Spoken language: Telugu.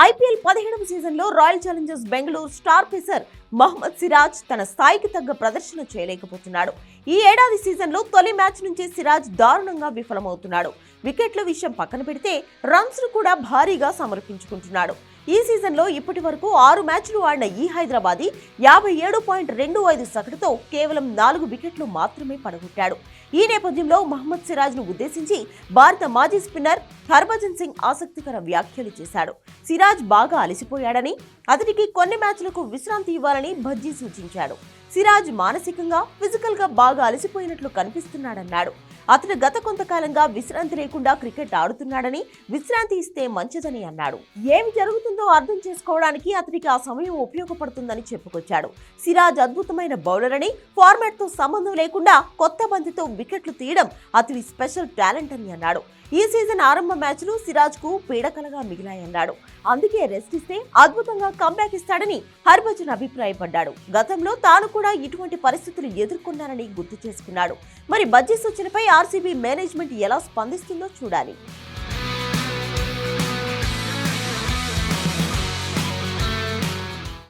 ఐపీఎల్ పదిహేడవ సీజన్లో Royal Challengers Bengaluru star pacer Mohammed Siraj తన స్థాయికి తగ్గ ప్రదర్శన చేయలేకపోతున్నాడు. ఈ ఏడాది సీజన్లో తొలి మ్యాచ్ నుంచి సిరాజ్ దారుణంగా విఫలమవుతున్నాడు. వికెట్ల విషయం పక్కన పెడితే రన్స్ను కూడా భారీగా సమర్పించుకుంటున్నాడు. ఈ సీజన్లో ఇప్పటి వరకు ఆరు మ్యాచ్లు ఆడిన ఈ హైదరాబాదీ యాభై ఏడు పాయింట్ రెండు ఐదు సగటుతో కేవలం నాలుగు వికెట్లు మాత్రమే పడగొట్టాడు. ఈ నేపథ్యంలో మహమ్మద్ సిరాజ్ను ఉద్దేశించి భారత మాజీ స్పిన్నర్ హర్భజన్ సింగ్ ఆసక్తికర వ్యాఖ్యలు చేశాడు. సిరాజ్ బాగా అలసిపోయాడని అతనికి కొన్ని మ్యాచ్లకు విశ్రాంతి ఇవ్వాలని భజ్జీ సూచించాడు. సిరాజ్ మానసికంగా ఫిజికల్గా బాగా అలసిపోయినట్లు కనిపిస్తున్నాడన్నాడు. అతను గత కొంతకాలంగా విశ్రాంతి లేకుండా క్రికెట్ ఆడుతున్నాడని విశ్రాంతి ఇస్తే మంచిదని అన్నాడు. ఏమి జరుగుతుందో అర్థం చేసుకోవడానికి అతనికి ఆ సమయం ఉపయోగపడుతుందని చెప్పుకొచ్చాడు. సిరాజ్ అద్భుతమైన బౌలర్ అని ఫార్మాట్తో సంబంధం లేకుండా కొత్త మందితో వికెట్లు తీయడం అతని స్పెషల్ టాలెంట్ అని అన్నాడు. ఈ సీజన్ ఆరంభ మ్యాచ్లు సిరాజ్కు పీడకలుగా మిగిలాయన్నాడు. అందుకే రెస్ట్ ఇస్తే అద్భుతంగా కంబ్యాక్ ఇస్తాడని హర్భజన్ అభిప్రాయపడ్డాడు. గతంలో తాను కూడా ఇటువంటి పరిస్థితులు ఎదుర్కొన్నారని గుర్తు చేసుకున్నాడు. మరి బజ్జీ సూచనపై ఆర్సీబీ మేనేజ్మెంట్ ఎలా స్పందిస్తుందో చూడాలి.